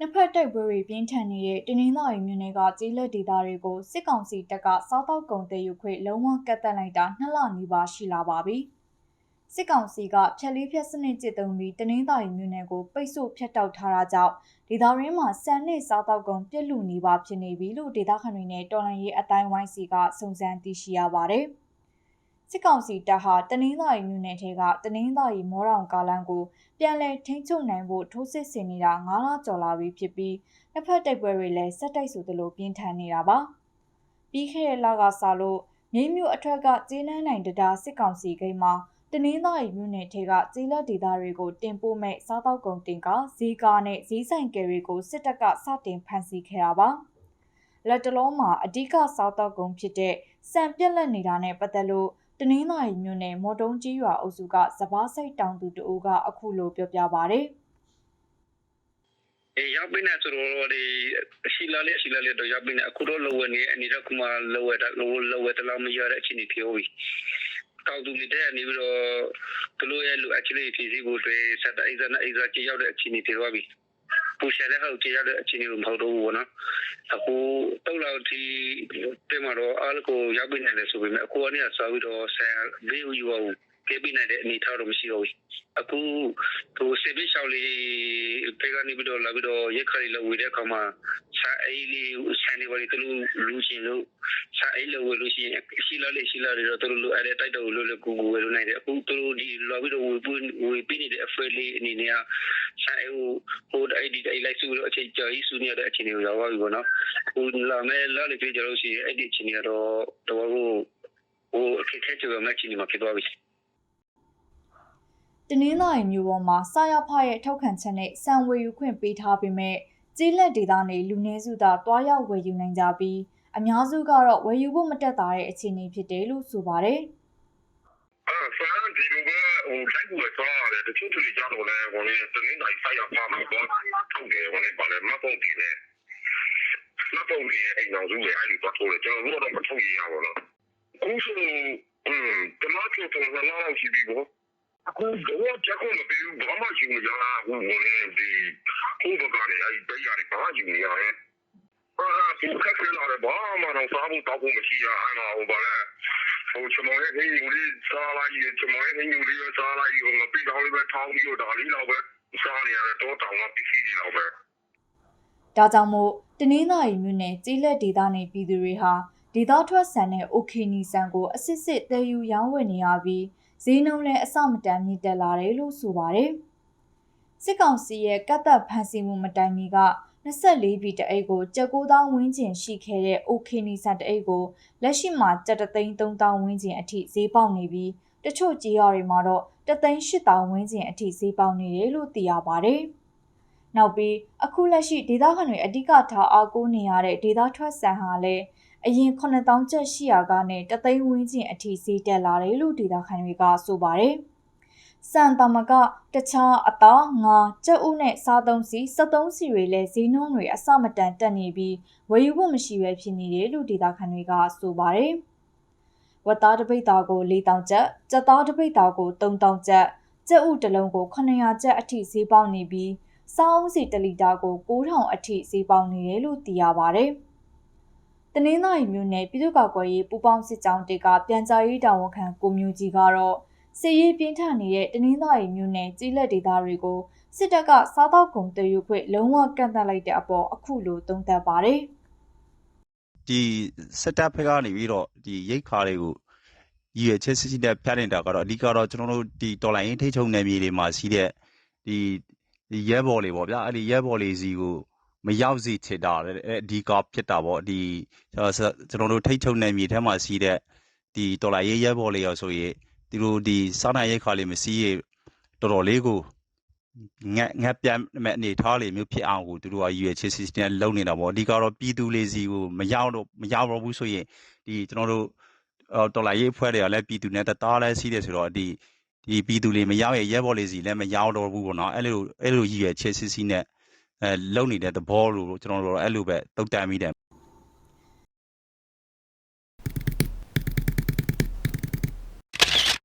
နှစ်ဖက်တိုက်ပွဲတွေပြင်းထန်နေတဲ့တနင်္လာရီမြို့နယ်ကကျေးလက်ဒေသတွေကိုစစ်ကောင်စီတပ်ကစားတောက်ကုန်တည်ယူခွင့်လုံးဝကတ်တက်လိုက်တာနှစ်လနီးပါးရှိလာပါပြီ။စစ်ကောင်စီကဖြက်လေးဖြက်စနစ်ကျစ်သုံးပြီးတနင်္လာရီမြို့နယ်ကိုပိတ်ဆို့ဖျက်တောက်ထားတာကြောင့်ဒေသရင်းမှာစံနှင့်စားတောက်ကုန်ပြက်လူနေပါဖြစ်နေပြီလို့ဒေသခံတွေနဲ့တော်လှန်ရေးအတိုင်းဝိုင်းစီကစုံစမ်းသိရှိရပါတယ်။ စစ်ကောင်စီတပ်ဟာတနင်္လာရီမြို့နယ်ထဲကတနင်္လာရီမောတောင်ကားလမ်းကိုပြန်လည်ထိန်းချုပ်နိုင်ဖို့ထိုးစစ်ဆင်နေတာ9လကျော်လာပြီဖြစ်ပြီးတစ်ဖက်တိုက်ပွဲတွေလည်းဆက်တိုက်ဆိုသလိုပြင်းထန်နေတာပါပြီးခဲ့တဲ့လကစလို့မြိတ်မြို့အထက်ကကျေးနန်းနိုင်တဒါစစ်ကောင်စီဂိမ်းမှာတနင်္သာရီမြို့နယ်ထဲကကျေးလက်ဒေသတွေကိုတင်ပို့မဲ့စားတောက်ကုန်တင်ကဈေးကားနဲ့ဈေးဆိုင်ကယ်တွေကိုစစ်တပ်ကစတင်ဖမ်းဆီးခဲ့တာပါလက်တလုံးမှာအ धिक စားတောက်ကုန်ဖြစ်တဲ့စံပြက်လက်နေတာနဲ့ပတ်သက်လို့ တနင်္သာရီမြို့နယ်မော်တုံးကြီးရွာအုပ်စုကစပားစိတ်တောင်သူတအူးကအခုလိုပြောပြပါဗျ။အေးရောက်ပြီနဲ့ဆိုတော့ဒီအရှိလာလေးအရှိလာလေးတော့ရောက်ပြီနဲ့အခုတော့လောဝနေအနေတော့ကမှလောဝတာလောလောဝတလောက်မရတဲ့အချိန်ကြီးပြောပြီတောက်သူတွေတဲ့နေပြီးတော့သူတို့ရဲ့လူအချင်းလေးဖြည့်စည်းဖို့တွေစက်အိဇာနဲ့အိဇာကြရောက်တဲ့အချိန်ကြီးပြောပြီ ပူရှာတဲ့ဟောက်ကြရောက်တဲ့အချိန်ကြီးမဟုတ်တော့ဘူးနော်အခုတော့လောက်ဒီတင်မတော့အားကိုရောက်ပြီနဲ့ဆိုပေမဲ့အခုကနေဆောပြီးတော့ဆယ်ဘေးယူယူအောင်ပြေးပြီးနိုင်တဲ့အနေထားတော့မရှိတော့ဘူးအခုသူစေဘေးရှောက်လေးပေကနေပြီးတော့လာပြီးတော့ရက်ခရီလောက်ဝေတဲ့အခါမှာစာအိတ်လေးဆန်နေပါလေသူတို့လူချင်းလို့စာအိတ်လောက်ဝေလို့ရှိရင်ရှိလာလေရှိလာတယ်တော့သူတို့လိုအဲ့တဲ့တိုက်တော်လို့လည်းကိုကိုဝေလို့နိုင်တယ်အခုသူတို့ဒီလာပြီးတော့ဝေပြီးဝေပြီးနေတဲ့အဖက်လေးအနေနဲ့ ကစာအိတ်ဟိုအဲ့ဒီအဲ့လိုက်စုလို့အချိန်ကြာကြီးစုနေတဲ့အချိန်ကိုရောက်သွားပြီပေါ့နော်အခုလာမယ်လာလေပြေကြလို့ရှိရင်အဲ့ဒီအချိန်ကတော့တော့ဟိုဟိုအခက်အခဲကြုံမဲ့အချိန်မှာဖြစ်သွားပြီတနင်္လာရီမြို့ပေါ်မှာစာရဖရဲ့ထောက်ခံချက်နဲ့စံဝယ်ယူခွင့်ပေးထားပေမဲ့ကျေးလက်ဒေသနေလူနည်းစုသာတွားရောက်ဝယ်ယူနိုင်ကြပြီးအများစုကတော့ဝယ်ယူဖို့မတက်တာတဲ့အခြေအနေဖြစ်တယ်လို့ဆိုပါတယ်အဲဆန်ဒီလိုပဲ ဟိုတိုင်းကူဆောရတယ်တချို့သူတွေကြတော့လဲဟိုလေတနင်္လာရီဆိုင်ရပါမှာပေါ့ထုတ်တယ်ဟိုလေပါလေမပုံတည်နေမပုံတည်အိမ်အောင်စုရဲ့အဲ့ဒီတော့ထုတ်တယ်ကျွန်တော်တို့တော့မထုတ်ရရပါတော့အခုဆိုอืมတမတ်တို့တော့လာလောက်ရှိပြီပေါ့အခုတော့ချက်ကုန်မပြီးဘူးဘာမှရှိမရဘူးဟိုလေဒီဟိုဘကနေအဲ့ဒီရတယ်ဘာမှရှိမရရဲ့အာဒီခက်ခဲလာတယ်ဘာမှတော့စားဖို့တောက်ဖို့မရှိရအဲ့တော့ဟိုပါလေ ဟိုချမောရဲ့ဟင်းယူလေးစားလိုက်ရချမောရဲ့ဟင်းယူလေးစားလိုက်ဟိုမပြီးတော့လည်းထောင်းပြီးတော့ဒါလေးတော့ပဲစားနေရတယ်တော့တောင်းတော့ပစ္စည်းတွေတော့ပဲ။ဒါကြောင့်မို့တနင်္လာရီမြို့နယ်ကျေးလက်ဒေသနေပြည်သူတွေဟာဒေသထွက်ဆန်တဲ့ OK နီဆန်ကိုအစစ်စစ်တည်ယူရောင်းဝယ်နေရပြီးဈေးနှုန်းလည်းအဆမတန်မြင့်တက်လာတယ်လို့ဆိုပါတယ်။စစ်ကောင်စီရဲ့ကတ်သက်ဖန်ဆီးမှုမတိုင်မီက 24ပြည်တအိတ်ကိုကြက်9000ဝန်းကျင်ရှိခဲ့တဲ့ OK နီဆန်တအိတ်ကိုလက်ရှိမှာကြက်3သိန်း3000ဝန်းကျင်အထိဈေးပေါက်နေပြီးတချို့ကြေးရွာတွေမှာတော့3သိန်း8000ဝန်းကျင်အထိဈေးပေါက်နေတယ်လို့သိရပါတယ်။နောက်ပြီးအခုလက်ရှိဒေသခံတွေအဓိကထားအားကိုးနေရတဲ့ဒေသထွက်ဆန်ဟာလည်းအရင်9000ကျပ်ရှိရာကနေတသိန်းဝန်းကျင်အထိဈေးတက်လာတယ်လို့ဒေသခံတွေကဆိုပါတယ်။ စံတမကတခြားအသားငါကြက်ဥနဲ့စားသုံးစီ73စီတွေလည်းဈေးနှုန်းတွေအဆမတန်တက်နေပြီးဝယ်ယူဖို့မရှိပဲဖြစ်နေတယ်လို့ဒေသခံတွေကဆိုပါတယ်။ဝက်သားတစ်ပိတ်သားကို4000ကျပ်၊ကြက်သားတစ်ပိတ်သားကို3000ကျပ်၊ကြက်ဥတစ်လုံးကို900ကျပ်အထိဈေးပေါက်နေပြီးစောင်းစီ1လီတာကို9000အထိဈေးပေါက်နေတယ်လို့သိရပါတယ်။တနင်္လာရီမြို့နယ်ပြည်သူ့ကာကွယ်ရေးပူးပေါင်းစစ်ကြောင်းတေကပြန်ကြားရေးတာဝန်ခံကိုမျိုးကြီးကတော့ စစ်ရေးပြင်းထန်နေတဲ့တနင်္လာရီမြို့နယ်ကြီးလက်ဒေသတွေကိုစစ်တပ်ကစားတောက်ကုန်တရွေခွင့်လုံးဝကန့်သတ်လိုက်တဲ့အပေါ်အခုလိုသုံးသပ်ပါတယ်ဒီစက်တပ်ဖက်ကနေပြီးတော့ဒီရိတ်ခါတွေကိုရည်ရွယ်ချက်စစ်စစ်နဲ့ဖျက်နေတာကတော့အဓိကတော့ကျွန်တော်တို့ဒီတော်လိုင်းရင်ထိချုံနယ်မြေတွေမှာရှိတဲ့ဒီဒီရဲဘော်တွေပေါ့ဗျာအဲ့ဒီရဲဘော်တွေစီကိုမရောက်စီချစ်တာလေအဲ့အဓိကဖြစ်တာပေါ့ဒီကျွန်တော်တို့ထိချုံနယ်မြေထဲမှာရှိတဲ့ဒီတော်လိုင်းရဲရဲဘော်တွေရောဆိုရင် ဒီလိုဒီစားနိုင်ရိတ်ခါလေးမစီးရတော်တော်လေးကိုငက်ငက်ပြန်မဲ့အနေထားလေးမျိုးဖြစ်အောင်ကိုသူတို့ကရည်ရွယ်ချက်စစ်စစ်နဲ့လုပ်နေတာပေါ့အဓိကတော့ပြည်သူလေးစီကိုမရောက်တော့မရောက်တော့ဘူးဆိုရင်ဒီကျွန်တော်တို့အော်တော်လာရေးအဖွဲ့တွေကလည်းပြည်သူနဲ့တသားလဲစီးတယ်ဆိုတော့ဒီဒီပြည်သူလေးမရောက်ရဲ့ရဲဘော်လေးစီလည်းမရောက်တော့ဘူးပေါ့နော်အဲ့လိုအဲ့လိုရည်ရွယ်ချက်စစ်စစ်နဲ့အဲလုပ်နေတဲ့သဘောလို့ကျွန်တော်တို့အဲ့လိုပဲတုတ်တန်မိတယ်